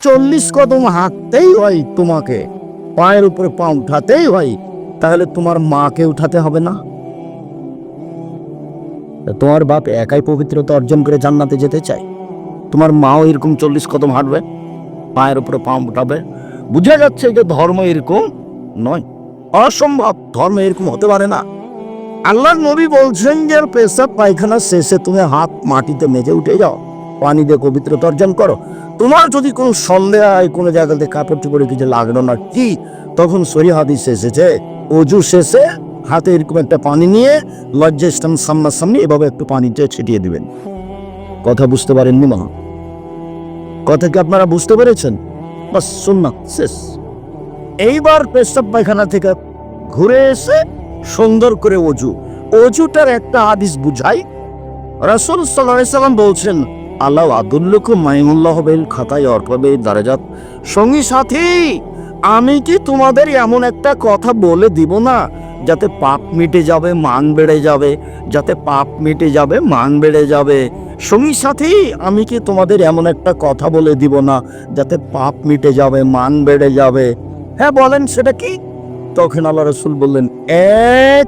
চল্লিশ কদম হাঁটতেই হয় তোমাকে। পায়ের উপরে পা উঠাতেই হয়, তাহলে তোমার মাকে উঠাতে হবে না? তোমার বাপ একাই পবিত্রতা অর্জন করে জান্নাতে যেতে চায়। তোমার মাও এরকম চল্লিশ কদম হাঁটবে, পায়ের উপরে পা উঠাবে। বুঝা যাচ্ছে যে ধর্ম এরকম নয়। অসম্ভব, ধর্ম এরকম হতে পারে না। আল্লাহ নবী বলছেন যে পেশাব পায়খানা শেষে তুমি হাত মাটিতে মেজে উঠে যাও। পানি দিয়ে পবিত্রতা অর্জন করো। তোমার যদি কোনো সন্দেহ হয়, কোনো জায়গাতে কাপড় চোপড়ে কিছু লাগল না কি, তখন সরি হাদিস এসেছে, অজু শেষে হাতে এরকম একটা পানি নিয়ে লজ্জা স্থান সামনাসামনি এভাবে একটু পানিতে ছিটিয়ে দিবেন। কথা বুঝতে পারেননি মা? কথা কি আপনারা বুঝতে পেরেছেন? বাস শুননা শেষ। এইবার পেশাব পায়খানা থেকে ঘুরে এসে সুন্দর করে অজু। অজুটার একটা হাদিস বুঝাই। রাসূল সাল্লাম বলছেন আল্লাহ আদুল্লুকু মাইমুল্লাহ বেল খাতায় অর্পবে দারাজাত। সঙ্গী সাথী, আমি কি তোমাদের এমন একটা কথা বলে দিব না? যাতে পাপ মিটে যাবে, মান বেড়ে যাবে। যাতে পাপ মিটে যাবে, মান বেড়ে যাবে। সঙ্গী সাথী, আমি কি তোমাদের এমন একটা কথা বলে দিব না? যাতে পাপ মিটে যাবে, মান বেড়ে যাবে। হ্যাঁ বলেন, সেটা কি? তখন আল্লাহ রসুল বললেন, এক,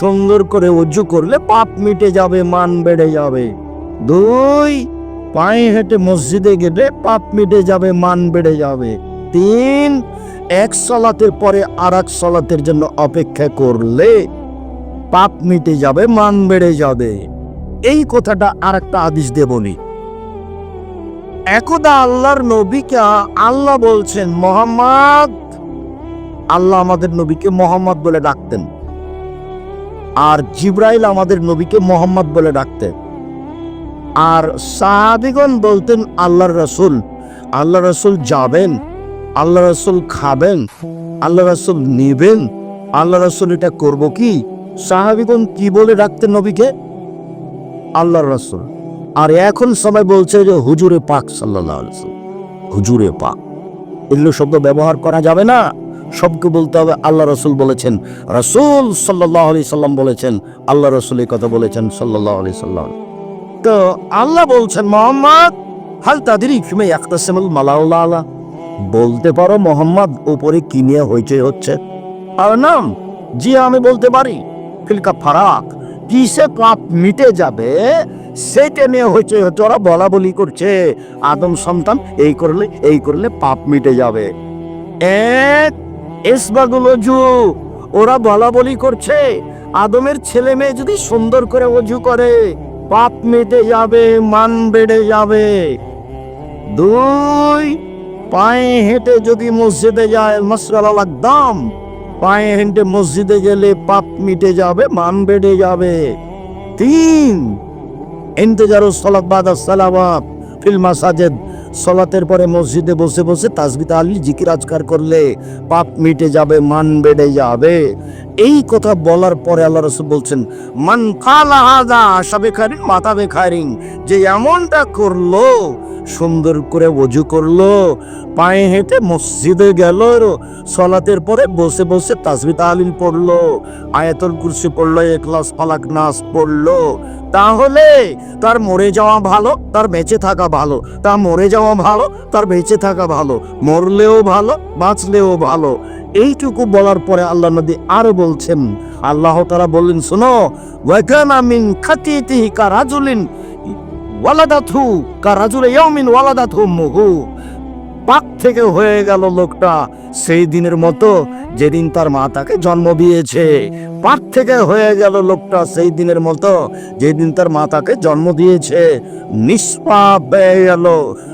সুন্দর করে উজ্জু করলে পাপ মিটে যাবে, মান বেড়ে যাবে। দুই পায়ে হেঁটে মসজিদে গেলে পাপ মিটে যাবে, মান বেড়ে যাবে। তিন, এক সলাতের পরে আর এক সলাতের জন্য অপেক্ষা করলে পাপ মিটে যাবে, মান বেড়ে যাবে। এই কথাটা আর একটা আদেশ দেবনি একদা আল্লাহর নবীকে আল্লাহ বলছেন, মোহাম্মদ, আল্লাহ আমাদের নবীকে মোহাম্মদ বলে ডাকতেন। আর জিব্রাইল আমাদের নবীকে মোহাম্মদ বলে ডাকতেন। আর সাহাবিগণ বলতেন আল্লাহ রসুল আল্লাহ রসুল যাবেন আল্লাহ রসুল খাবেন আল্লাহ রসুল নেবেন আল্লাহ রসুল এটা করব কি? সাহাবিগণ কি বলে ডাকতেন নবীকে? আল্লাহর রসুল। আর এখন সবাই বলছে যে, হুজুরে পাক সাল্লাহ হুজুরে পাক। এগুলো শব্দ ব্যবহার করা যাবে না। সবকে বলতে হবে আল্লাহ রসুল বলেছেন। রসুল সাল্লাহ আলি সাল্লাম বলেছেন আল্লাহ রসুল এই কথা বলেছেন সাল্লাহ আলি সাল্লাম তো আল্লাহ বলছেন, মোহাম্মদ, হাল তাদের ইকমে একতাসেমুল মালাউল্লাহ আল্লাহ বলতে পারো, মোহাম্মদ, উপরে কি নিয়ে হইচই হচ্ছে? আর নাম, জি আমি বলতে পারি। ফিলকা ফারাক, কিসে পাপ মিটে যাবে, সেটা নিয়ে হইচই হচ্ছে, ওরা বলা বলি করছে। আদম সন্তান, এই করলে এই করলে পাপ মিটে যাবে। এক, এসবাগুলো জু, ওরা বলা বলি করছে। আদমের ছেলে মেয়ে যদি সুন্দর করে অজু করে পাপ মেটে যাবে, মান বেড়ে যাবে। দুই, পায়ে হেঁটে যদি মসজিদে যায় মশাল দাম পায়ে হেঁটে মসজিদে গেলে পাপ মিটে যাবে, মান বেড়ে যাবে। তিন ইন্তেজারু সলাত বাদা সালাওয়াত ফিল মাসাজেদ। সলাতের পরে মসজিদে বসে বসে তাসবিত আলী জিকির আজকার করলে পাপ মিটে যাবে, মান বেড়ে যাবে। এই কথা বলার পরে আল্লাহ রসুল বলছেন, মান কালা হাজা আশাবে খারিং মাথা বেখারিং যে এমনটা করল, সুন্দর করে অজু করল, পায়ে হেঁটে মসজিদে গেল, সলাতের পরে বসে বসে তাসবি তালিল পড়ল, আয়াতুল কুরসি পড়ল একলাস ফালাক নাস পড়ল, তাহলে তার মরে যাওয়া ভালো, তার বেঁচে থাকা ভালো, তা মরে যাওয়া ভালো, তার বেঁচে থাকা ভালো, মরলেও ভালো, বাঁচলেও ভালো। এইটুকু বলার পরে আল্লাহ নদী আরও বলছেন, আল্লাহ তারা বললেন, শোনো, ওয়াকানা মিন খাতিতিহি কারাজুলিন ওয়ালাদাথু কারাজুলে ইয়াউমিন ওয়ালাদাথু মুহু। পাক থেকে হয়ে গেল লোকটা। সেই দিনের মতো যেদিন তার মা তাকে জন্ম দিয়েছে, পাক থেকে হয়ে গেল লোকটা সেই দিনের মতো যেদিন তার মা তাকে জন্ম দিয়েছে। নিষ্পাপ হয়ে গেল।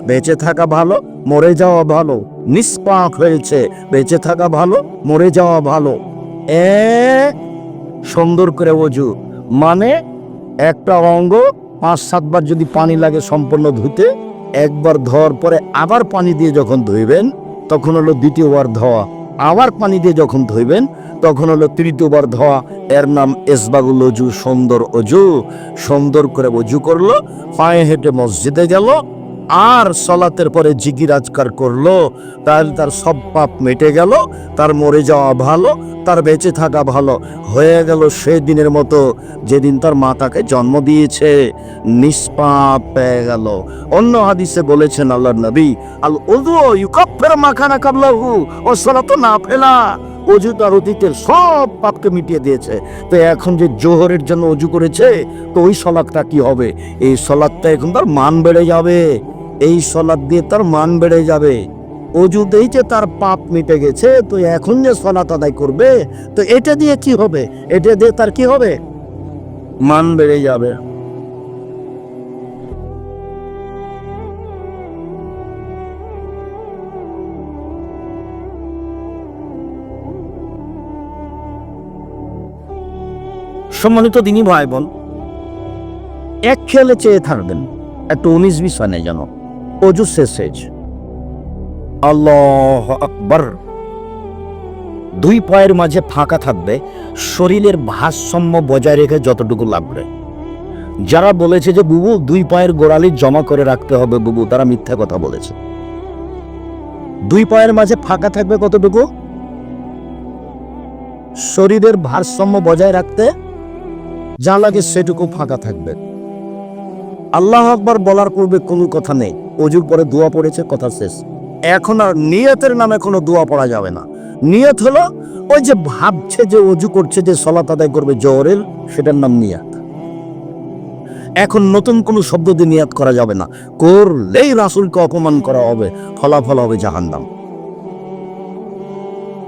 বেঁচে থাকা ভালো, মরে যাওয়া ভালো। নিষ্পাপ হয়েছে, বেঁচে থাকা ভালো, মরে যাওয়া ভালো। এ সুন্দর করে অজু। মানে একটা অঙ্গ পাঁচ সাতবার যদি পানি লাগে সম্পূর্ণ ধুতে একবার ধোয়ার পরে আবার পানি দিয়ে যখন ধুইবেন, তখন হলো দ্বিতীয়বার ধোয়া। আবার পানি দিয়ে যখন ধুইবেন, তখন হলো তৃতীয়বার ধোয়া। এর নাম এসবাগুল অজু সুন্দর অজু। সুন্দর করে অজু করল, পায়ে হেঁটে মসজিদে গেল আর সলাতের পরে জিগির আজকার করল তাহলে তার সব পাপ মেটে গেল, তার মরে যাওয়া ভালো, তার বেঁচে থাকা ভালো। হয়ে গেল সেই দিনের মতো যেদিন তার মা তাকে জন্ম দিয়েছে। নিষ্পাপ পেয়ে গেল। অন্য হাদিসে বলেছেন আল্লাহ নবী আল উযু ইউকাফির মা কানা কাবলাহু ও সালাতু না ফেলা। অজু তার অতীতের সব পাপকে মিটিয়ে দিয়েছে। তো এখন যে জোহরের জন্য অজু করেছে, তো ওই সলাৎটা কি হবে? এই সলাৎটা এখন তার মান বেড়ে যাবে। এই সলাৎ দিয়ে তার মান বেড়ে যাবে। অজুতেই যে তার পাপ মিটে গেছে, তো এখন যে সলাৎ আদায় করবে, তো এটা দিয়ে কি হবে? এটা দিয়ে তার কি হবে? মান বেড়ে যাবে। সম্মানিত দিনই ভাই বোন, এক খেয়ালে চেয়ে থাকবেন, একটু উনিশ বিশ হয় নাই যেন অজু শেষ আল্লাহ আকবর। দুই পায়ের মাঝে ফাঁকা থাকবে, শরীরের ভারসাম্য বজায় রেখে যতটুকু লাগবে। যারা বলেছে যে, বুবু, দুই পায়ের গোড়ালি জমা করে রাখতে হবে, বুবু, তারা মিথ্যা কথা বলেছে। দুই পায়ের মাঝে ফাঁকা থাকবে কতটুকু? শরীরের ভারসাম্য বজায় রাখতে যা লাগে সেটুকু ফাঁকা থাকবে। আল্লাহ আকবার বলার পূর্বে কোনো কথা নেই। অজুর পরে দোয়া পড়েছে, কথা শেষ। এখন আর নিয়তের নামে কোনো দোয়া পড়া যাবে না। নিয়ত হলো ওই যে ভাবছে যে অজু করছে, যে সলাত আদায় করবে, জোহরের, সেটার নাম নিয়াত। এখন নতুন কোনো শব্দ দিয়ে নিয়াত করা যাবে না। করলেই রাসুলকে অপমান করা হবে, ফলাফল হবে জাহান্নাম।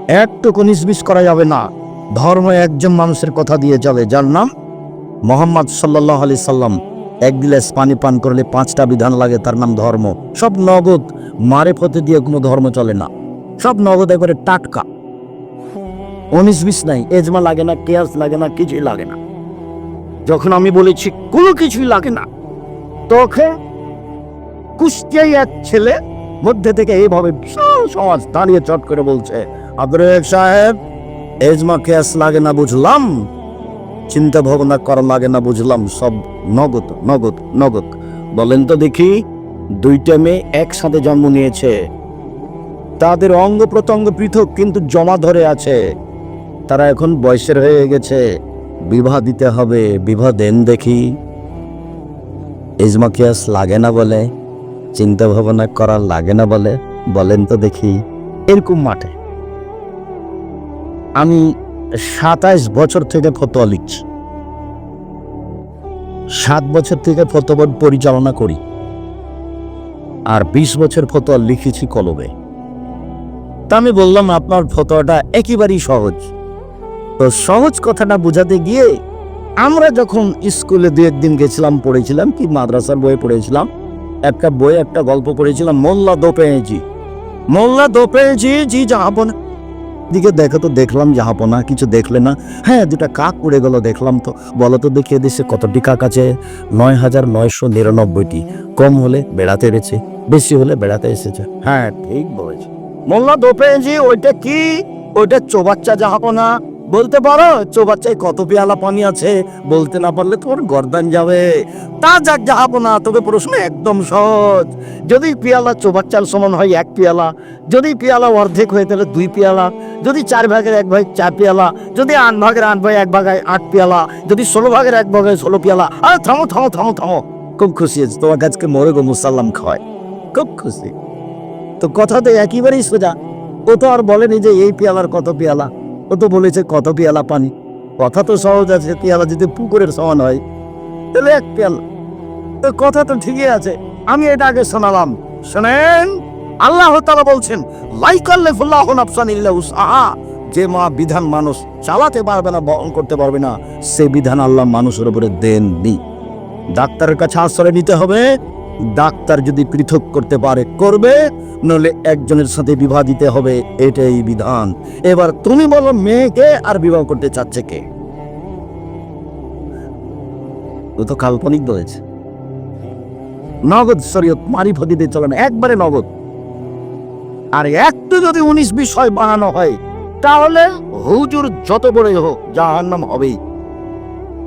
একটুকু নিসবিস করা যাবে না। ধর্ম একজন মানুষের কথা দিয়ে চলে। যার নাম মোহাম্মদ সাল্লাহ আলি সাল্লাম। এক গিলাস পানি পান করলে পাঁচটা বিধান লাগে, তার নাম ধর্ম। সব নগদ মারে ফতে দিয়ে কোনো ধর্ম চলে না। সব নগদ একবারে টাটকা। উনিশ বিশ নাই, এজমা লাগে না, কেয়াস লাগে না, কিছুই লাগে না। যখন আমি বলেছি, কোনো কিছুই লাগে না তোকে কুষ্টিয়াই এক ছেলে মধ্যে থেকে এইভাবে বিশাল সমাজ দাঁড়িয়ে চট করে বলছে আব্দুর সাহেব, এজমা, কেয়াস লাগে না, বুঝলাম? চিন্তা ভাবনা করা লাগে না, বুঝলাম। সব নগদ নগদ নগদ। বলেন তো দেখি, দুইটা মেয়ে একসাথে জন্ম নিয়েছে। তাদের অঙ্গ প্রত্যঙ্গ পৃথক, কিন্তু জমা ধরে আছে। তারা এখন বয়সের হয়ে গেছে। বিবাহ দিতে হবে, বিবাহ দেন দেখি। ইজমাকিয়াস লাগে না বলে? চিন্তা ভাবনা করা লাগে না বলে? বলেন তো দেখি। এরকম মাঠে। আমি সাতাইশ বছর থেকে ফতোয়া লিখছি সাত বছর থেকে ফতোয়া পরিচালনা করি আর বিশ বছর ফতোয়া লিখেছি কলবে তা আমি বললাম আপনার ফতোয়াটা একেবারেই সহজ তো সহজ কথাটা বোঝাতে গিয়ে আমরা যখন স্কুলে দু একদিন গেছিলাম পড়েছিলাম কি মাদ্রাসার বই পড়েছিলাম একটা বই একটা গল্প পড়েছিলাম মোল্লা দোপেজি মোল্লা দোপেজি জি জাহাপনা দিকে দেখো তো দেখলাম জাহাপনা, কিছু দেখলে না। হ্যাঁ দুটা কাক উড়ে গেল, দেখলাম তো। বলো তো দেখিয়ে দিচ্ছে কতটি কাক আছে? নয় হাজার নয়শো নিরানব্বইটি। কম হলে বেড়াতে এসেছে, বেশি হলে বেড়াতে এসেছে। হ্যাঁ ঠিক বলেছে। মোল্লা দোপেজি ওইটা কি? ওইটা চোবাচ্চা জাহাপনা। বলতে পারো, চোবাচ্চায় কত পেয়ালা পানি আছে, বলতে না পারলে তোমার গর্দান যাবে। তা যাক জাহাপনা তবে প্রশ্ন একদম সহজ। যদি পেয়ালা চোবাচ্চার সমান হয় এক পেয়ালা, যদি পেয়ালা অর্ধেক হয়ে তাহলে দুই পেয়ালা, যদি চার ভাগের এক ভাগ চার পেয়ালা, যদি আট ভাগের আট ভাগ এক ভাগায় আট পেয়ালা, যদি ষোলো ভাগের এক ভাগে ষোলো পেয়ালা, আরে থামো থামো থামো থামো। খুব খুশি হয়েছে তোমার কাছকে মরে গো মুসাল্লাম খাওয়ায় খুব খুশি। তো কথা তো একেবারেই সোজা। ও তো আর বলেনি যে এই পেয়ালার কত পেয়ালা। ও তো বলেছে, কত পেয়ালা পানি? কথা তো সহজ আছে, পেয়ালা যদি পুকুরের সমান হয়, তাহলে এক পেয়ালা। তো কথা তো ঠিকই আছে, আমি এটা আগে শোনালাম। শোনেন, আল্লাহ তাআলা বলছেন লাইকাল্লিফুল্লাহু নাফসান ইল্লা উসআহা। যে মা বিধান মানুষ চালাতে পারবে না বহন করতে পারবে না, সে বিধান আল্লাহ মানুষের উপরে দেননি। ডাক্তারের কাছে আশ্রয় নিতে হবে ডাক্তার যদি পৃথক করতে পারে, করবে নলে একজনের সাথে বিবাহ দিতে হবে, এটাই বিধান। এবার তুমি বলো মেয়েকে আর বিবাহ করতে চাচ্ছে কে? ও তো কাল্পনিক বলেছে। নগদ শরীয়ত মারিফতিতে চলে না, একবারে নগদ। আর, একটু যদি উনিশ বিষয় বানানো হয়, তাহলে হুজুর যত বড়ই হোক, জাহান্নাম হবেই।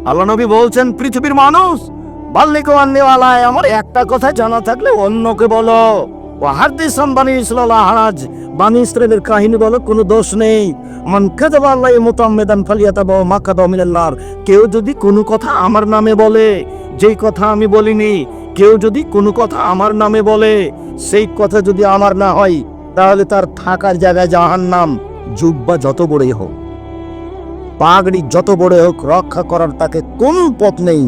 আল্লাহ নবী বলছেন, পৃথিবীর মানুষ বাল্লিক আন্নিওয়ালায় আমার একটা কথা জানা থাকলে অন্যকে বলো। ও হারদিসাম বানি ইসলাল্লাহ হারাজ, বানি ইসরায়েলের কাহিনী বলো, কোনো দোষ নেই। মান কাযাবা আল্লাহ মুতাম্মিদান ফালিয়াতাবা মাকাদা মিনাল্লার কেউ যদি কোনো কথা আমার নামে বলে, যেই কথা আমি বলিনি, কেউ যদি কোনো কথা আমার নামে বলে, সেই কথা যদি আমার না হয়, তাহলে তার থাকার জায়গায় জাহান নাম যুগ বা যত বড়ই হোক। পাগড়ি যত বড় হোক, রক্ষা করার তাকে কোন পথ নেই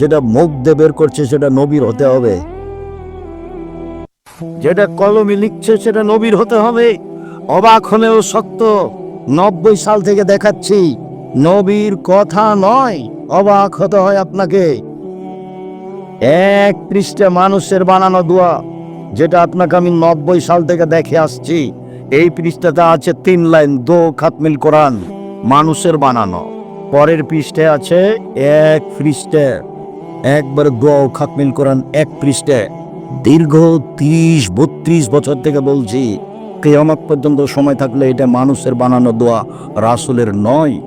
যেটা মুখ দিয়ে বের করছে, সেটা নবীর হতে হবে। যেটা কলমে লিখছে, সেটা নবীর হতে হবে। অবাক হলেও সত্য, নব্বই সাল থেকে দেখাচ্ছি, নবীর কথা নয়, অবাক হতে হয় আপনাকে। এক পৃষ্ঠে মানুষের বানানো দোয়া, যেটা আপনাকে আমি নব্বই সাল থেকে দেখে আসছি। এই পৃষ্ঠাতে আছে তিন লাইন, দো খাতমিল কোরআন। মানুষের বানানো। পরের পৃষ্ঠে আছে এক পৃষ্ঠে। একবারে দো খাতমিল কোরআন এক পৃষ্ঠে। দীর্ঘ তিরিশ, বত্রিশ বছর থেকে বলছি, কেয়ামত পর্যন্ত সময় থাকলে এটা মানুষের বানানো দোয়া রাসুলের নয়।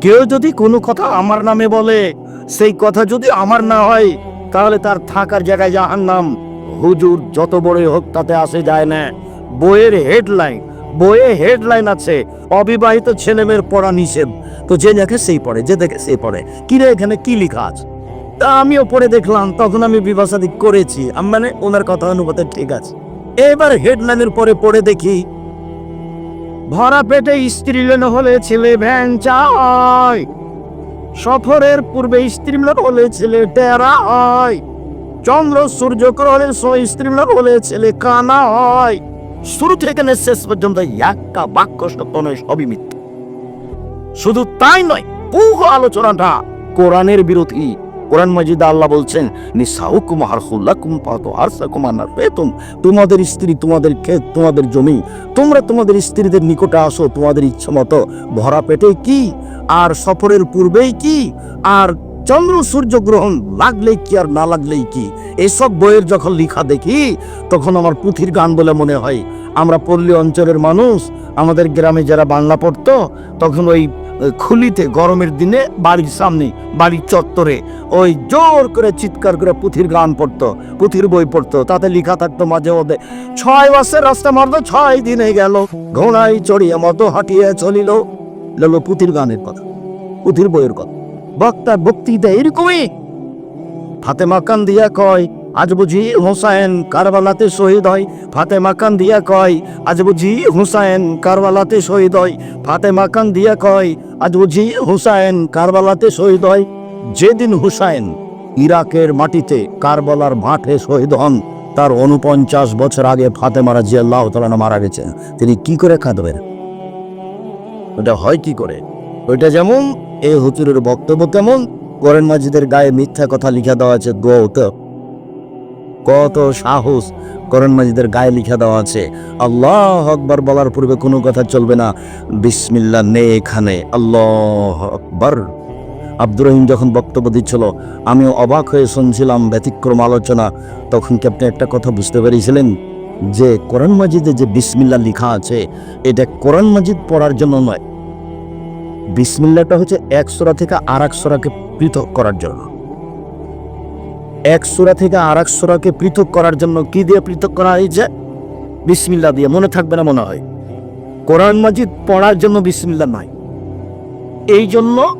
কেউ যদি কোনো কথা আমার নামে বলে, সেই কথা যদি আমার না হয়, তাহলে তার থাকার জায়গায় জাহান্নাম। হুজুর যত বড় হোক তাতে আসে যায় না। বইয়ের হেডলাইন বইয়ে হেডলাইন আছে, অবিবাহিত ছেলেমেয়ের পড়া নিষেধ। তো যে দেখে সেই পড়ে, যে দেখে সেই পড়ে। কিরে এখানে কি লেখা আছে? তা আমিও পড়ে দেখলাম, তখন আমি বিবাসাদি করেছি। মানে ওনার কথা অনুপাতে ঠিক আছে। এবার হেডলাইনের পরে পড়ে দেখি, ভরা পেটে স্ত্রী মিলন হলে ছেলে ভ্যান চায়। সফরের পূর্বে স্ত্রী মিলন হলে ছেলে টেরা হয় চন্দ্র সূর্য গ্রহণে স্ত্রী মিলন হলে ছেলে কানা হয় শুরু থেকে শেষ পর্যন্ত একটা বাক্য সত্য নয় সবই মিথ্যা শুধু তাই নয় পুরো আলোচনাটা কোরআনের বিরোধী। কোরআন মজিদে আল্লাহ বলছেন, নিসাউকুম হারহুল্লাকুম পাতো হারসাকুম আনার বেতুম। তোমাদের স্ত্রী তোমাদের ক্ষেত, তোমাদের জমি, তোমরা তোমাদের স্ত্রীদের নিকটে আসো, তোমাদের ইচ্ছা মতো ভরা পেটে কি? আর সফরের পূর্বেই কি? আর চন্দ্র, সূর্য, গ্রহণ লাগলেই কি আর না লাগলেই কি? এসব বইয়ের যখন লিখা দেখি, তখন আমার পুঁথির গান বলে মনে হয়, আমরা পল্লী অঞ্চলের মানুষ, আমাদের গ্রামে যারা বাংলা পড়তো, তখন ওই খুলিতে, গরমের দিনে বাড়ির সামনে, বাড়ির চত্বরে, ওই জোর করে চিৎকার করে পুঁথির গান পড়তো, পুঁথির বই পড়তো, তাতে লেখা থাকতো মাঝে মধ্যে, ছয় মাসের রাস্তা মারত ছয় দিনে গেল, ঘোড়ায় চড়িয়ে মতো হাঁটিয়ে চলিল। পুঁথির গানের কথা, পুঁথির বইয়ের কথা। বক্তার বক্তৃতা এরকমই। ফাতেমা কান দিয়া কয়, আজ বুঝি হুসাইন কারবালাতে শহীদ হয়। ফাতেমা কান দিয়া কয়, আজ বুঝি হুসাইন কারবালাতে শহীদ হয়। ফাতেমা কান দিয়া কয়, আজ বুঝি হুসাইন কারবালাতে শহীদ হয়। যেদিন হুসাইন ইরাকের মাটিতে কারবালার মাঠে শহীদ হন, তার উনপঞ্চাশ বছর আগে ফাতেমারা জিয়াল্লাহ তালানা মারা গেছে তিনি কি করে কাঁদবেন? ওটা হয় কি করে? ওইটা যেমন এই হুতুরের বক্তব্য কেমন? কোরআন মাজিদের গায়ে মিথ্যা কথা লিখা দেওয়া আছে গৌত কত সাহস কোরআন মাজিদের গায়ে লিখা দেওয়া আছে। আল্লাহ আকবার বলার পূর্বে কোনো কথা চলবে না। বিসমিল্লা নে এখানে আল্লাহ আকবার। আব্দুর রহিম যখন বক্তব্য দিচ্ছিল, আমিও অবাক হয়ে শুনছিলাম ব্যতিক্রম আলোচনা। তখন কি আপনি একটা কথা বুঝতে পেরেছিলেন? যে কোরআন মাজিদে যে বিসমিল্লা লেখা আছে, এটা কোরআন মাজিদ পড়ার জন্য নয়। বিসমিল্লাটা হচ্ছে এক সোরা থেকে আর এক সোরাকে পৃথক করার জন্য। এক সোরা থেকে আর এক সোরাকে পৃথক করার জন্য কি দিয়ে পৃথক করা হয়েছে? বিসমিল্লা দিয়ে, মনে থাকবে না মনে হয়। কোরআন মাজিদ পড়ার জন্য বিসমিল্লা নয় এই জন্য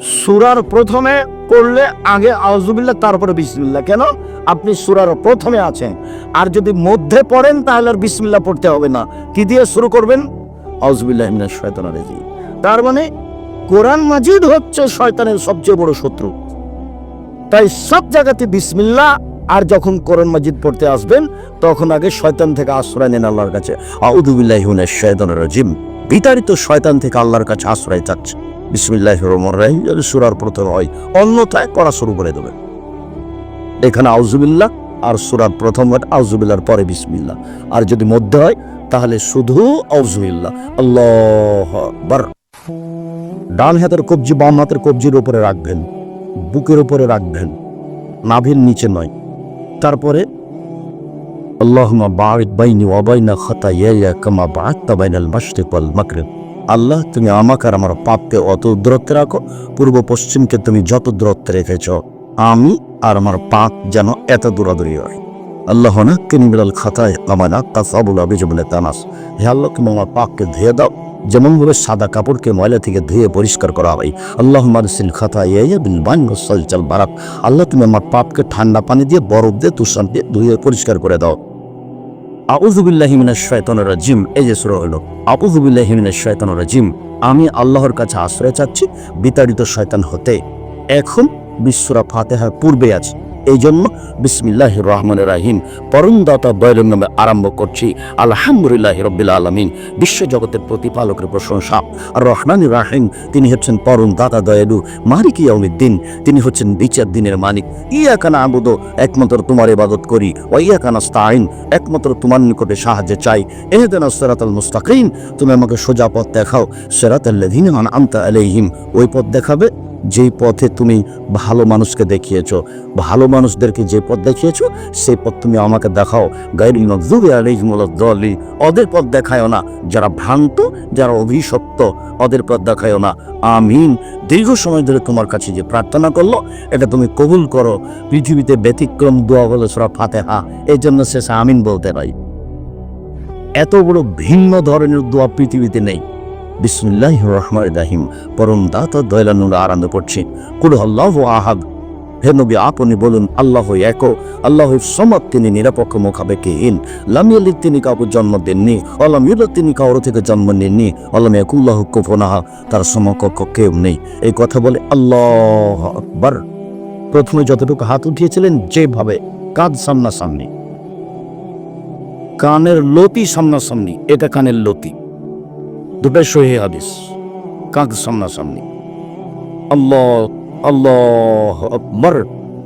সুরার প্রথমে করলে আগে আউজুবিল্লা তারপরে বিসমিল্লা কেন? আপনি সুরার প্রথমে আছেন। আর যদি মধ্যে পড়েন, তাহলে আর বিসমিল্লা পড়তে হবে না। কি দিয়ে শুরু করবেন? আউজুবিল্লাহ মিনাশ শয়তানির রাজিম। তার মানে কোরআন মাজিদ হচ্ছে শয়তানের সবচেয়ে বড় শত্রু। তাই সব জায়গাতে বিসমিল্লা আর যখন কোরআন মাজিদ পড়তে আসবেন, তখন আগে শয়তান থেকে আশ্রয় নেন আল্লাহর কাছে। আউদুবিল্লাহ শয়তানের রাজিম। বিতাড়িত শয়তান থেকে আল্লাহর কাছে আশ্রয় চাচ্ছে বিসমিল্লাহ রহমান রাহিম। যদি সুরার প্রথমে হয় অন্যথায় পড়া শুরু করে দেবেন। এখানে আউজুবিল্লাহ আর সুরার প্রথম হয় আউজুবিল্লার পরে বিসমিল্লাহ। আর যদি মধ্যে হয়, তাহলে শুধু আউজুবিল্লাহ আল্লাহ বার ডান হাতের কবজি বাম হাতের কবজির উপরে রাখবেন, বুকের উপরে রাখবেন, নাভির নিচে নয়। তারপরে বা'আদতা বাইনাল আল্লাহ, তুমি আমাকে আর আমার পাপকে অত দূরত্বে রাখো, পূর্ব পশ্চিমকে তুমি যত দূরত্বে রেখেছ। আমি আর আমার পাপ যেন এত দূরাদূরি হয়। আল্লাহ না কিনিবিলাল খাতায় আমানা তাসাবুল আবিজবুলে তানাস হে আল্লাহ, তুমি আমার পাককে ধুয়ে দাও যেমন ভাবে সাদা কাপড়কে ময়লা থেকে ধুয়ে পরিষ্কার করা হয়। আল্লাহ মারসিল খাতা ইয়ে বিল বান চাল বারাক। আল্লাহ, তুমি আমার পাপকে ঠান্ডা পানি দিয়ে, বরফ দিয়ে, তুষার দিয়ে ধুয়ে পরিষ্কার করে দাও। আউজুবিল্লাহি মিনাশ শাইতানির রাজিম। এই যে সূরা হলো আউজুবিল্লাহি মিনাশ শাইতানির রাজিম। আমি আল্লাহর কাছে আশ্রয় চাচ্ছি, বিতাড়িত শয়তান হতে। এখন বিশ্বরা ফাতেহার পূর্বে আছে। এই জন্য বিসমিল্লাহ রহমান রাহিম। পরমদাতা দয়ালুর নামে আরম্ভ করছি। আলহামদুলিল্লাহ রব্বিল আলমিন। বিশ্বজগতের প্রতিপালকের প্রশংসা। আর রহমান রাহিম। তিনি হচ্ছেন পরম দাতা দয়ালু মালিক ইয়াউমিদ্দিন। তিনি হচ্ছেন বিচার দিনের মালিক। ইয়া কানা আবুদ একমাত্র তোমার ইবাদত করি। ও ইয়া কানা স্তাইন একমাত্র তোমার নিকটে সাহায্য চাই। এহেদেন সেরাতাল মুস্তাকিম। তুমি আমাকে সোজা পথ দেখাও। সেরাতাল্লাযিনা আনআমতা আলাইহিম। ওই পথ দেখাবে যেই পথে তুমি ভালো মানুষকে দেখিয়েছো। ভালো মানুষদেরকে যে পথ দেখিয়েছো, সেই পথ তুমি আমাকে দেখাও। গাইরি নজরুবে আলিহিমুল্লাহ ওদের পথ দেখায়ও না। যারা ভ্রান্ত, যারা অভিশপ্ত, ওদের পথ দেখায়ও না। আমিন। দীর্ঘ সময় ধরে তোমার কাছে যে প্রার্থনা করল, এটা তুমি কবুল করো। পৃথিবীতে ব্যতিক্রম দোয়া বলে সরা ফাতেহা। এই জন্য শেষে আমিন বলতে পাই এত বড় ভিন্ন ধরনের দোয়া পৃথিবীতে নেই। বিসমুল্লাহ রহমান রাহিম। পরম দাতা দয়ালানুর আনন্দ করছি। কুল আল্লাহ আহাদ। হে নবী, আপনি বলুন আল্লাহ এক আল্লাহ সমত তিনি নিরপেক্ষ মোকাবেকিহীন লামিয়ালির তিনি কাউকে জন্ম দেননি অলামিউল্লাহ তিনি কারও থেকে জন্ম নেননি অলাম একুল্লাহ কুফনাহা, তার সমকক্ষ কেউ নেই। এই কথা বলে আল্লাহ আকবার। প্রথমে যতটুকু হাত উঠিয়েছিলেন, যেভাবে কাঁধ সামনাসামনি। কানের লতি সামনাসামনি, এটা কানের লতি। দুটাই সহি হাদিস, কাঁধ সামনাসামনি। আল্লাহ আল্লাহ আকবর।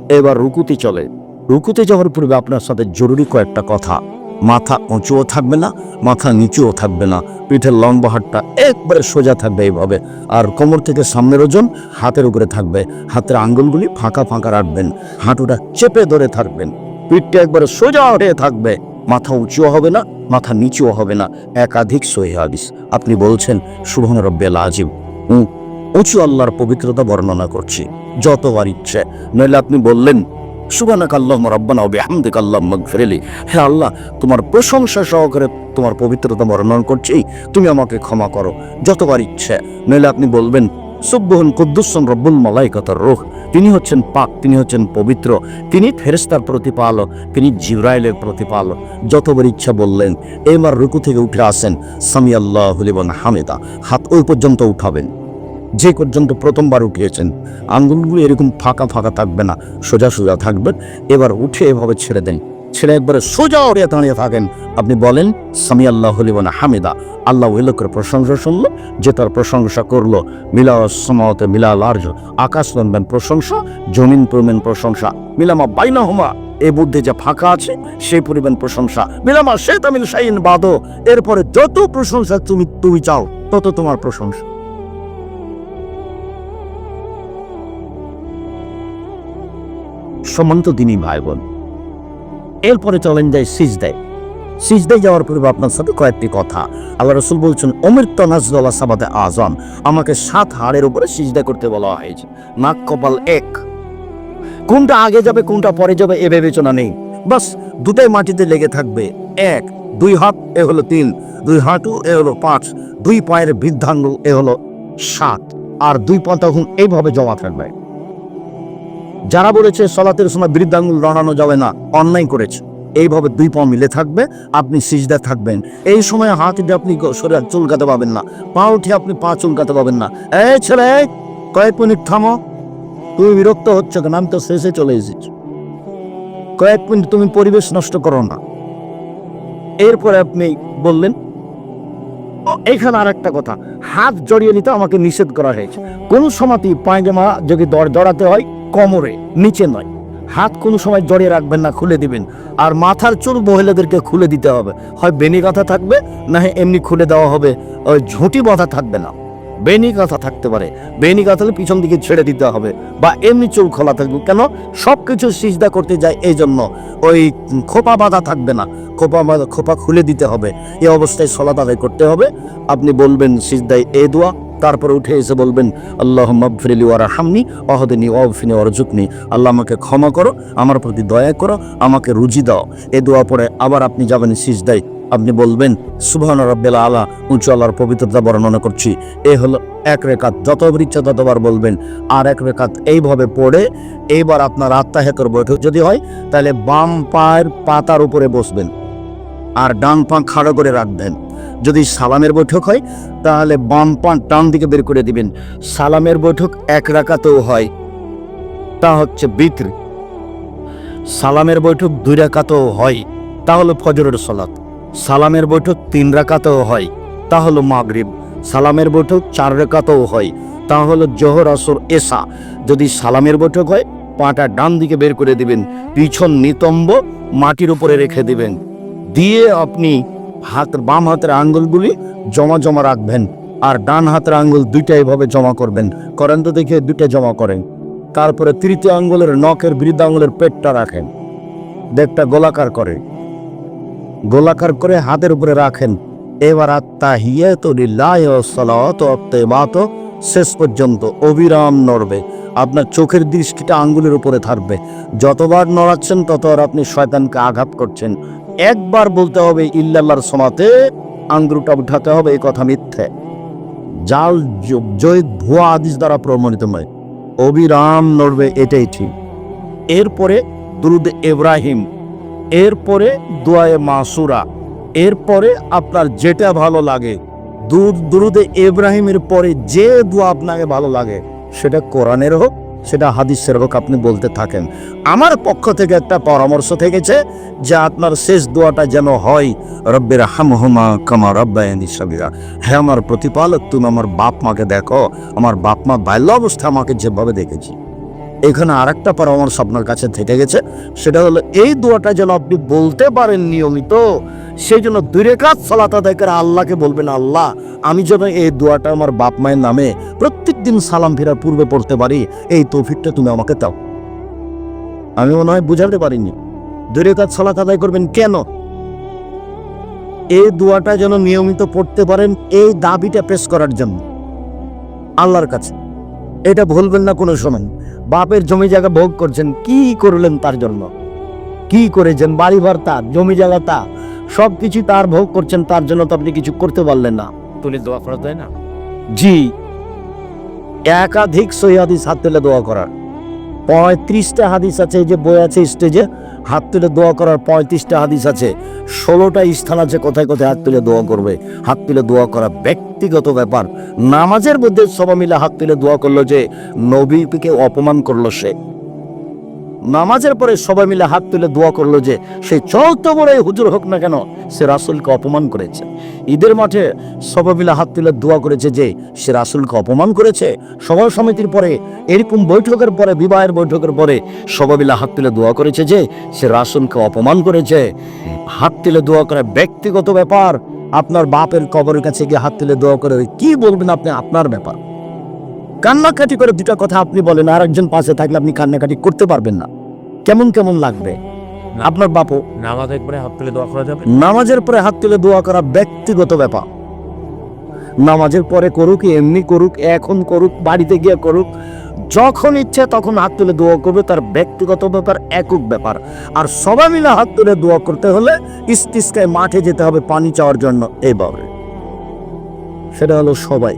এবার রুকুতে চলে। রুকুতে যাওয়ার পূর্বে আপনার সাথে জরুরি কয়েকটা কথা। মাথা উঁচুও থাকবে না, মাথা নিচুও থাকবে না। পিঠের লম্বা হাতটা একবারে সোজা থাকবে এইভাবে। আর কোমর থেকে সামনের ওজন হাতের উপরে থাকবে। হাতের আঙ্গুলগুলি ফাঁকা ফাঁকা রাখবেন। হাঁটুটা চেপে ধরে থাকবেন। পিঠটা একবারে সোজা হয়ে থাকবে। মাথা উঁচুও হবে না, মাথা নিচুও হবে না। একাধিক সহি আপনি বলছেন শুভন রব্বেল হুম উঁচু আল্লাহর পবিত্রতা বর্ণনা করছি। যতবার ইচ্ছে, নইলে আপনি বললেন সুবানাক আল্লাহ রব্বানা বেহামদিক আল্লাহ মগফিরেলি হে আল্লাহ, তোমার প্রশংসা সহকারে তোমার পবিত্রতা বর্ণনা করছি। তুমি আমাকে ক্ষমা করো। যতবার ইচ্ছে, নইলে আপনি বলবেন সুব্বহন কুদ্দুসন রব্বুল মালাইকাতার রোহ। তিনি হচ্ছেন পাক, তিনি হচ্ছেন পবিত্র, তিনি ফেরেস্তার প্রতিপালক, তিনি জিব্রাইলের প্রতিপালক। যতবার ইচ্ছা বললেন এবার রুকু থেকে উঠে আসেন। সামি আল্লাহ হলিবন হামেদা, হাত ওই পর্যন্ত উঠাবেন। যে পর্যন্ত প্রথমবার উঠিয়েছেন, আঙ্গুলগুলো এরকম ফাঁকা ফাঁকা থাকবে না, সোজা সোজা থাকবেন এবার উঠে এভাবে ছেড়ে দেন। ছেড়ে একবারে সোজা ওরে দাঁড়িয়ে থাকেন। আপনি বলেন সামি আল্লাহ হলিবানা হামিদা। আল্লাহ ওই লোকের প্রশংসা শুনলো, যে তার প্রশংসা করল। মিলা সমাতে মিলা লার্জ আকাশ নামবেন প্রশংসা, জমিন পরিমাণ প্রশংসা, মিলামা বাইনা হুমা এ বুদ্ধে যে ফাঁকা আছে, সেই পরিমাণ প্রশংসা। মিলামা সে তামিল সাইন বাদো এরপরে যত প্রশংসা তুমি তুমি চাও, তত তোমার প্রশংসা। সম্মানিত দিনই ভাই বোন এরপরে চলেন যায় সিজদায়। সিজদায় যাওয়ার পূর্বে আপনার সাথে কয়েকটি কথা। আল্লাহ রসুল বলছেন অমৃত নাজদুল্লাহ সাবাদে আজম। আমাকে সাত হাড়ের উপরে সিজদা করতে বলা হয়েছে। নাক কপাল এক। কোনটা আগে যাবে, কোনটা পরে যাবে, এ বিবেচনা নেই। বাস, দুটাই মাটিতে লেগে থাকবে। এক, দুই হাত, এ হলো তিন। দুই হাঁটু, এ হলো পাঁচ। দুই পায়ের বৃদ্ধাঙ্গুল, এ হলো সাত। আর দুই পা তখন এইভাবে জমা থাকবে। যারা বলেছে সলাতের সময় বৃদ্ধাঙ্গুল লড়ানো যাবে না, অন্যায় করেছে। এইভাবে দুই পা মিলে থাকবে, আপনি সিজদা থাকবেন। এই সময় হাত দিয়ে আপনি শরীর চুলকাতে পাবেন না, পা উঠে আপনি পা চুলকাতে পাবেন না। এই ছেলে, কয়েক মিনিট থামো। তুমি বিরক্ত হচ্ছ কেন? আমি তো শেষে চলে এসেছি। কয়েক মিনিট তুমি পরিবেশ নষ্ট করো না। এরপরে আপনি বললেন এখানে আর একটা কথা। হাত জড়িয়ে নিতে আমাকে নিষেধ করা হয়েছে। কোন সময়তেই পায়জামা যদি দর জড়াতে হয় কোমরে, নিচে নয়। হাত কোনো সময় জড়িয়ে রাখবেন না, খুলে দিবেন। আর মাথার চুল মহিলাদেরকে খুলে দিতে হবে। হয় বেনি কাঁথা থাকবে, না এমনি খুলে দেওয়া হবে। ওই ঝুঁটি বাঁধা থাকবে না। বেনি কাঁথা থাকতে পারে। বেনি কাঁথা হলে পিছন দিকে ছেড়ে দিতে হবে বা এমনি চুল খোলা থাকবে। কেন? সব কিছু সিজদা করতে যায় এই জন্য ওই খোপা বাঁধা থাকবে না। খোপা খোপা খুলে দিতে হবে। এই অবস্থায় সলাত আদায় করতে হবে। আপনি বলবেন, সিজদায় এ দোয়া। তারপর উঠে এসে বলবেন আল্লাহ মগফিরলি ওয়ারা হামনি অহদিনী অফিনী অরজুকনি আল্লাহ আমাকে ক্ষমা করো, আমার প্রতি দয়া করো, আমাকে রুজি দাও। এ দোয়া পরে আবার আপনি যাবেন সিজদায়। আপনি বলবেন, সুবহান রব্বেল আলা, উঁচু আল্লাহর পবিত্রতা বর্ণনা করছি। এ হলো এক রেখাত। যতবার ইচ্ছা ততবার বলবেন, আর এক রেখাত এইভাবে পড়ে, এইবার আপনার আত্মাহেকর বৈঠক যদি হয়, তাহলে বাম পায়ের পাতার উপরে বসবেন। আর ডান পা খাড়ো করে রাখবেন। যদি সালামের বৈঠক হয়, তাহলে বাম পা ডান দিকে বের করে দিবেন। সালামের বৈঠক এক রাকাতেও হয়। তা হচ্ছে বিত্র। সালামের বৈঠক দুই রাকাতেও হয়। তা হলো ফজরের সলাত। সালামের বৈঠক তিন রাকাতেও হয়। তা হলো মাগরিব। সালামের বৈঠক চার রেখাতেও হয়। তা হলো জোহর, আসর, এসা। যদি সালামের বৈঠক হয়, পাটা ডান দিকে বের করে দিবেন। পিছন নিতম্ব মাটির উপরে রেখে দিবেন। দিয়ে আপনি হাত, বাম হাতের আঙ্গুলগুলি জমা জমা রাখবেন আর ডান হাতের আঙ্গুল দুইটা এভাবে জমা করবেন। করেন তো দেখে দুইটা জমা করেন। তারপরে তৃতীয় আঙ্গুলের নখের বৃদ্ধ আঙ্গুলের পেটটা রাখেন। দেখটা গোলাকার করে। গোলাকার করে হাতের উপরে রাখেন। এবার আত্মা হিয়ে তো সালাত বাত শেষ পর্যন্ত অবিরাম নড়বে। আপনার চোখের দৃষ্টিটা আঙ্গুলের উপরে থাকবে। যতবার নড়াচ্ছেন ততবার আপনি শয়তানকে আঘাত করছেন। একবার বলতে হবে ইল্লাল্লাহর সমাতে আঙ্গুরটা উঠাতে হবে, এই কথা মিথ্যে। জাল জয় ভুয়া আদিস দ্বারা প্রমাণিত নয়। অবিরাম নড়বে, এটাই ঠিক। এরপরে দুরুদ ইব্রাহিম, এরপরে দোয়ায়ে মাসুরা, এরপরে আপনার যেটা ভালো লাগে দূর দুরুদে ইব্রাহিমের পরে যে দোয়া আপনাকে ভালো লাগে, সেটা কোরআনের হোক সেটা হাদিসের হোক আপনি বলতে থাকেন। আমার পক্ষ থেকে একটা পরামর্শ থেকেছে যে আপনার শেষ দোয়াটা যেন হয় রব্বের হামহুমা কামা রব্বায়ানি সাবিরা হ্যাঁ আমার প্রতিপালক, তুমি আমার বাপ মাকে দেখো, আমার বাপ মা বাল্য অবস্থা আমাকে যেভাবে দেখেছি। এখানে আর একটা পরামর্শ আপনার কাছে থেকে গেছে, সেটা হলো, এই দোয়াটা যেন আপনি বলতে পারেন নিয়মিত সেই জন্য দুই রেখাত সালাত আদায় করে আল্লাহকে বলবেন, আল্লাহ, আমি যেন এই দোয়াটা আমার বাপ মায়ের নামে প্রত্যেক দিন সালাম ফেরার পূর্বে পড়তে পারি, এই তৌফিকটা তুমি আমাকে দাও। আমি মনে হয় বুঝাতে পারিনি। দুই রেখাত সালাত আদায় করবেন কেন? এই দোয়াটা যেন নিয়মিত পড়তে পারেন, এই দাবিটা পেশ করার জন্য। আল্লাহর কাছে। এটা ভুলবেন না, কোনো সময়। বাপের জমি জায়গা ভোগ করছেন, কি করলেন তার জন্য? কি করেছেন? বাড়ি ঘর তার জমি জায়গা তা সব কিছু তার ভোগ করছেন তার জন্য তো আপনি কিছু করতে পারলেন না। তুলে দোয়া করা যায় না? জি। একাধিক সহি হাদিস হাত তুলে দোয়া করার। পঁয়ত্রিশটা হাদিস আছে এই যে বই আছে স্টেজে হাত তুলে দোয়া করার পঁয়ত্রিশটা হাদিস আছে। ষোলোটা স্থান আছে কোথায় কোথায় হাত তুলে দোয়া করবে? হাত তুলে দোয়া করা ব্যক্তিগত ব্যাপার। নামাজের মধ্যে সবাই মিলে হাত তুলে দোয়া করল যে নবীকে অপমান করল সে। নামাজের পরে সবাই মিলে হাত তুলে দোয়া করল যে সে চলত বড় হুজুর হোক না কেন, সে রাসুলকে অপমান করেছে। ঈদের মাঠে সবাই মিলে হাত তুলে দোয়া করেছে যে, সে রাসুলকে অপমান করেছে? সভা সমিতির পরে, এরকম বৈঠকের পরে, বিবাহের বৈঠকের পরে সবাই মিলে হাত তুলে দোয়া করেছে যে, সে রাসুলকে অপমান করেছে। হাত তুলে দোয়া করা ব্যক্তিগত ব্যাপার। আপনার বাপের কবরের কাছে গিয়ে হাত তুলে দোয়া করে কি বলবেন আপনি? আপনার ব্যাপার। কান্নাকাটি করে দুটা কথা আপনি বলেন আর একজন পাশে থাকলে আপনি কান্নাকাটি করতে পারবেন না। কেমন কেমন লাগবে? আপনার বাপও? নামাজ একবারে হাত তুলে দোয়া করা যাবে? নামাজের পরে হাত তুলে দোয়া করা ব্যক্তিগত ব্যাপার। নামাজের পরে করুক এমনি করুক এখন করুক বাড়িতে গিয়ে করুক যখন ইচ্ছে তখন হাত তুলে দোয়া করবে তার ব্যক্তিগত ব্যাপার একক ব্যাপার। আর সবাই মিলে হাত তুলে দোয়া করতে হলে ইস্তিস্কায় মাঠে যেতে হবে পানি চাওয়ার জন্য এইভাবে সেটা হলো সবাই।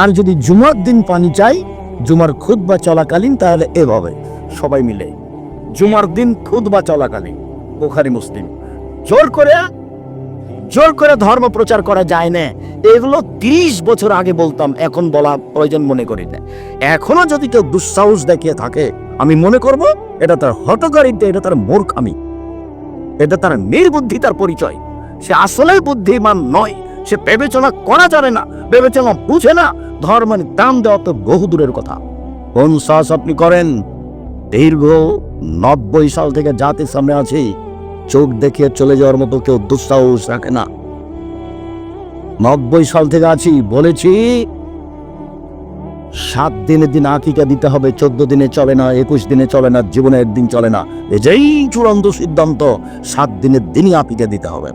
আর যদি জুমার দিন পানি চাই জুমার খুদ বা চলাকালীন তাহলে এভাবে। সবাই মিলে। জুমার দিন খুদ বা চলাকালীন, বোখারি, মুসলিম। জোর করে জোর করে ধর্ম প্রচার করা যায় না। এগুলো তিরিশ বছর আগে বলতাম, এখন বলা প্রয়োজন মনে করি না। এখনও যদি কেউ দুঃসাহস দেখিয়ে থাকে, আমি মনে করব এটা তার হটকারিতা এটা তার মূর্খামি এটা তার নির্বুদ্ধিতার পরিচয়। সে আসলে বুদ্ধিমান নয়, সে বিবেচনা করা জানে না, বিবেচনা বুঝে না। ধর্মের দাম দেওয়া তো বহু দূরের কথা। কোন সাহস আপনি করেন? দীর্ঘ নব্বই সাল থেকে জাতির সামনে আছি। চোখ দেখিয়ে চলে যাওয়ার মতো কেউ দুঃসাহস রাখে না। নব্বই সাল থেকে আছি, বলেছি, সাত দিনের দিন আকিকা দিতে হবে, চোদ্দ দিনে চলে না, একুশ দিনে চলে না, জীবনে একদিন চলে না। যেই চূড়ান্ত সিদ্ধান্ত, সাত দিনের দিনই আকিকা দিতে হবে।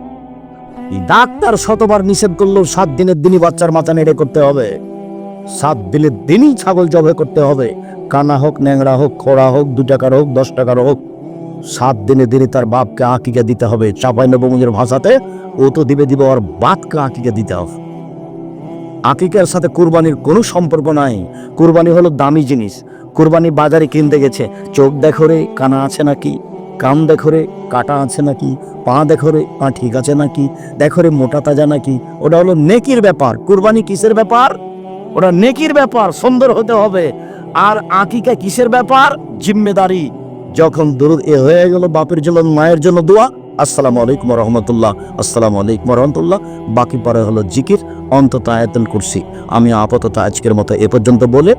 ডাক্তার শতবার নিষেধ করলেও সাত দিনের দিনই বাচ্চার মাথা নেড়ে করতে হবে। সাত দিনের দিনই ছাগল জবে করতে হবে। কানা হোক ন্যাংরা হোক, খোড়া হোক, দু টাকার হোক, দশ টাকার হোক, সাত দিনে দিনে তার বাপকে আঁকিকে দিতে হবে। চাপাই নবমুজের ভাষাতে ও তো দিবে দিবে, ওর বাপকে আঁকিকে দিতে হবে। আকিকার সাথে কুরবানির কোনো সম্পর্ক নাই। কুরবানি হলো দামি জিনিস। কুরবানি বাজারে কিনতে গেছে। চোখ দেখো রে, কানা আছে নাকি? কান দেখো রে, কাটা আছে নাকি? পা দেখো রে, পা ঠিক আছে নাকি? দেখো রে, মোটা তাজা নাকি? ওটা হলো নেকির ব্যাপার। কুরবানি কিসের ব্যাপার? ওটা নেকির ব্যাপার, সুন্দর হতে হবে। আর আকিকা কিসের ব্যাপার? জিম্মেদারি। যখন দূর এ হয়ে গেল, বাপের জন্য, মায়ের জন্য দোয়া, আসসালামু আলাইকুম রহমতুল্লাহ আসসালামু আলাইকুম রহমতুল্লাহ বাকি পরে হলো জিকির, অন্তত আয়াতুল কুরসি। আমি আপাতত আজকের মতো এ পর্যন্ত বলে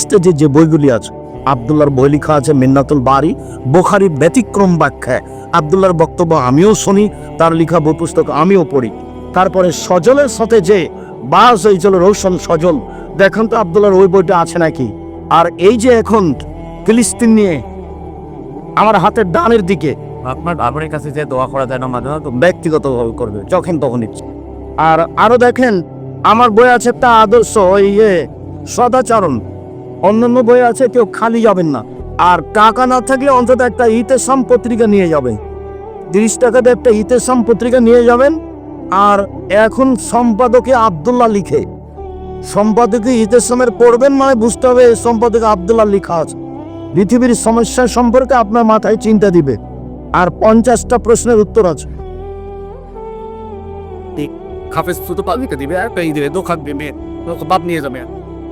স্টেজে যে বইগুলি আছে আবদুল্লার বই লেখা আছে মিন্নাতুল বাড়ি বোখারি ব্যতিক্রম ব্যাখ্যায়। আবদুল্লার বক্তব্য আমিও শুনি, তার লেখা বই পুস্তক আমিও পড়ি। তারপরে সজলের সাথে যে বাস হয়েছিল রৌশন সজল। দেখেন তো আবদুল্লার ওই বইটা আছে নাকি? আর এই যে এখন ফিলিস্তিন নিয়ে আমার হাতের ডানের দিকে। আপনার আপনার কাছে যে দোয়া করা যায় না মাঝে ব্যক্তিগতভাবে করবে যখন তখন আর আরও দেখেন আমার বই আছে একটা আদর্শ ওই ইয়ে সদাচরণ। অন্যান্য বই আছে কেউ খালি যাবেন না। আর টাকা না থাকলে অন্তত একটা ইতেসাম পত্রিকা নিয়ে যাবেন। তিরিশ টাকাতে একটা ইতেসাম পত্রিকা নিয়ে যাবেন আর এখন সম্পাদকে আবদুল্লাহ লিখে। সম্পাদকে ইতেসামের পড়বেন মানে বুঝতে হবে সম্পাদকে আবদুল্লাহ লিখা আছে। পৃথিবীর সমস্যা সম্পর্কে আপনার মাথায় চিন্তা দিবে। আর পঞ্চাশটা প্রশ্নের উত্তর আছে।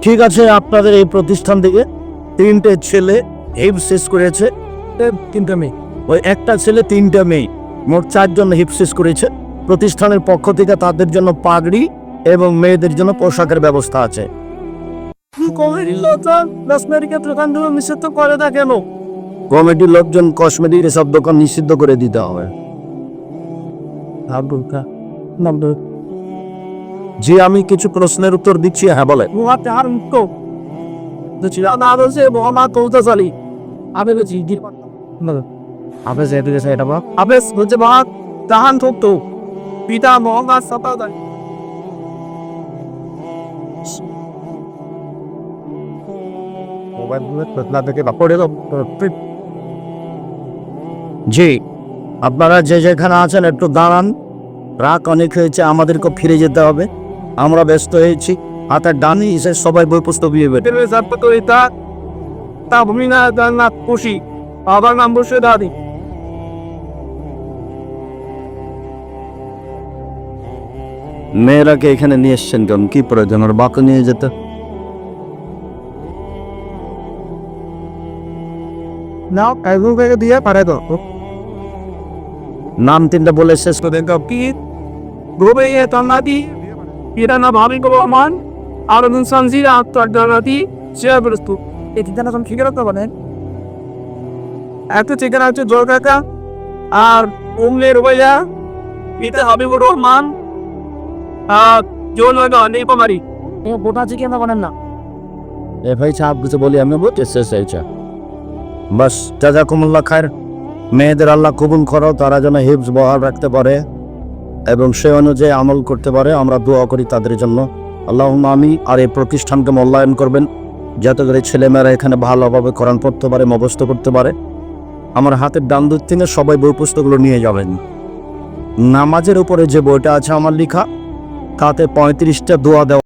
ঠিক আছে আপনাদের এই প্রতিষ্ঠান থেকে তিনটে ছেলে হিপ শেষ করেছে। তিনটা মেয়ে। ওই একটা ছেলে তিনটা মেয়ে। মোট চারজন হিপ শেষ করেছে। প্রতিষ্ঠানের পক্ষ থেকে তাদের জন্য পাগড়ি এবং মেয়েদের জন্য পোশাকের ব্যবস্থা আছে। কমিটির লোকজন কসমেটিক এসব দোকান নিষিদ্ধ করে দিতে হবে। জি আমি কিছু প্রশ্নের উত্তর দিচ্ছি হ্যাঁ বলে। আপনি যেহেতু গেছে এটা বাপ আবেস হচ্ছে বাদ তাহান থুকতো পিতা মোহাম্মদ সাতাদাই জি আপনারা যে যেখানে আছেন একটু দাঁড়ান রাত অনেক হয়েছে আমাদেরকে ফিরে যেতে হবে আমরা ব্যস্ত হয়েছি হাতের ডানি এসে সবাই বই পুস্তক দিয়ে তা ভূমিনা দানা খুশি বাবার নাম বসে দাদি মেয়েরাকে এখানে নিয়ে এসছেন কেন? কি প্রয়োজন? ওর বাকে নিয়ে যেতে? নাও দিয়ে পারে তো নাম তিনটা বলে শেষ করে তো দেখো কি? গোবে এ তন্নাদি? পিতা না ভাবি গো মান আর নুন সঞ্জিরা আত্মদানাদি শেয়ার বস্তু এই তিনটা নাম ঠিক রাখতে পারেন একটা ঠিকানা হচ্ছে জোর কাকা আর উমলে রুবাইয়া পিতা হাবিবুর রহমান। আর জোন হয়তো অনেক কুমারী গোটা চিকেন বলেন না? এ ভাই সাহেব কিছু বলি আমি বলতে শেষ হয়েছে বাস জাজাকুমুল্লাহ খায়ের। মেয়েদের আল্লাহ কবুল করো তারা যেন হিপস বহাল রাখতে পারে এবং সে অনুযায়ী আমল করতে পারে। আমরা দোয়া করি তাদের জন্য। আল্লাহ আমি আর এই প্রতিষ্ঠানকে মূল্যায়ন করবেন যাতে করে ছেলেমেয়েরা এখানে ভালোভাবে কোরআন পড়তে পারে মবস্ত করতে পারে। আমার হাতের ডান দুধ থেকে সবাই বই পুস্তকগুলো নিয়ে যাবেন। নামাজের উপরে যে বইটা আছে আমার লেখা তাতে পঁয়ত্রিশটা দোয়া দেওয়া